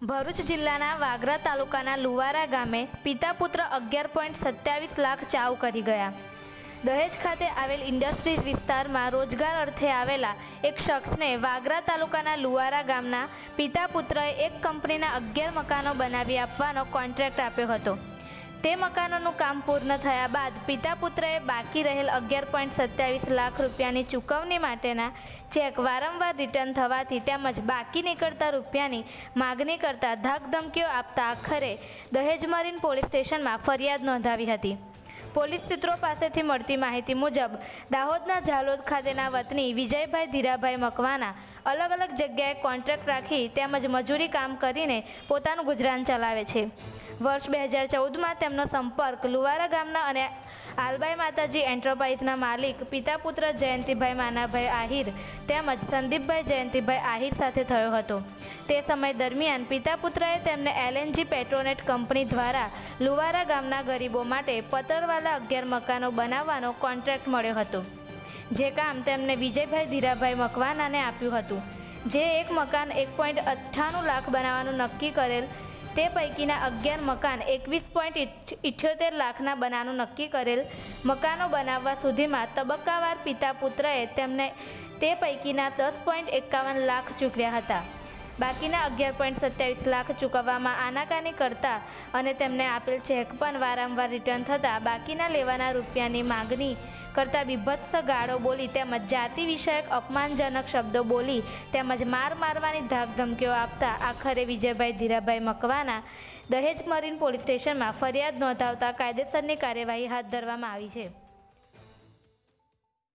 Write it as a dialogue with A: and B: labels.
A: ભરૂચ જિલ્લાના વાગરા તાલુકાના લુવારા ગામે પિતા પુત્ર અગિયાર પોઈન્ટ સત્યાવીસ લાખ ચાવ કરી ગયા. દહેજ ખાતે આવેલ ઇન્ડસ્ટ્રીઝ વિસ્તારમાં રોજગાર અર્થે આવેલા એક શખ્સને વાગરા તાલુકાના લુવારા ગામના પિતા પુત્રએ એક કંપનીના અગિયાર મકાનો બનાવી આપવાનો કોન્ટ્રાક્ટ આપ્યો હતો. તે મકાનોનું કામ પૂર્ણ થયા બાદ પિતા પુત્રએ બાકી રહેલ અગિયાર પોઈન્ટ સત્યાવીસ લાખ રૂપિયાની ચૂકવણી માટેના ચેક વારંવાર રિટર્ન થવાથી તેમજ બાકી નીકળતા રૂપિયાની માગણી કરતા ધાકધમકીઓ આપતા આખરે દહેજ મરીન પોલીસ સ્ટેશનમાં ફરિયાદ નોંધાવી હતી. પોલીસ સૂત્રો પાસેથી મળતી માહિતી મુજબ દાહોદના ઝાલોદ ખાતેના વતની વિજયભાઈ ધીરાભાઈ મકવાના અલગ અલગ જગ્યાએ કોન્ટ્રાક્ટ રાખી તેમજ મજૂરી કામ કરીને પોતાનું ગુજરાન ચલાવે છે. વર્ષ બે હજાર ચૌદમાં તેમનો સંપર્ક લુવારા ગામના અને આલબાઈ માતાજી એન્ટરપ્રાઇઝના માલિક પિતા પુત્ર જયંતિભાઈ માનાભાઈ આહિર તેમજ સંદીપભાઈ જયંતિભાઈ આહિર સાથે થયો હતો. તે સમય દરમિયાન પિતા પુત્રએ તેમને એલએનજી પેટ્રોનેટ કંપની દ્વારા લુવારા ગામના ગરીબો માટે પતરવાલા અગિયાર મકાનો બનાવવાનો કોન્ટ્રાક્ટ મળ્યો હતો. જે કામ તેમને વિજયભાઈ ધીરાભાઈ મકવાનાને આપ્યું હતું. જે એક મકાન એક પોઈન્ટ અઠ્ઠાણું લાખ બનાવવાનું નક્કી કરેલ, તે પૈકીના અગિયાર મકાન એકવીસ પોઈન્ટ ઇઠ્યોતેર લાખના બનાવવાનું નક્કી કરેલ મકાનો બનાવવા સુધીમાં તબક્કાવાર પિતા પુત્રએ તેમને તે પૈકીના દસ પોઈન્ટ એકાવન લાખ ચૂકવ્યા હતા. બાકીના અગિયાર પોઈન્ટ સત્યાવીસ લાખ ચૂકવવામાં આનાકાની કરતા અને તેમને આપેલ ચેક પણ વારંવાર રિટર્ન થતાં બાકીના લેવાના રૂપિયાની માગણી કરતા બીભત્સ ગાળો બોલી તેમજ જાતિ વિષયક અપમાનજનક શબ્દો બોલી તેમજ માર મારવાની ધાકધમકીઓ આપતા આખરે વિજયભાઈ ધીરાભાઈ મકવાના દહેજ મરીન પોલીસ સ્ટેશનમાં ફરિયાદ નોંધાવતા કાયદેસરની કાર્યવાહી હાથ ધરવામાં આવી છે.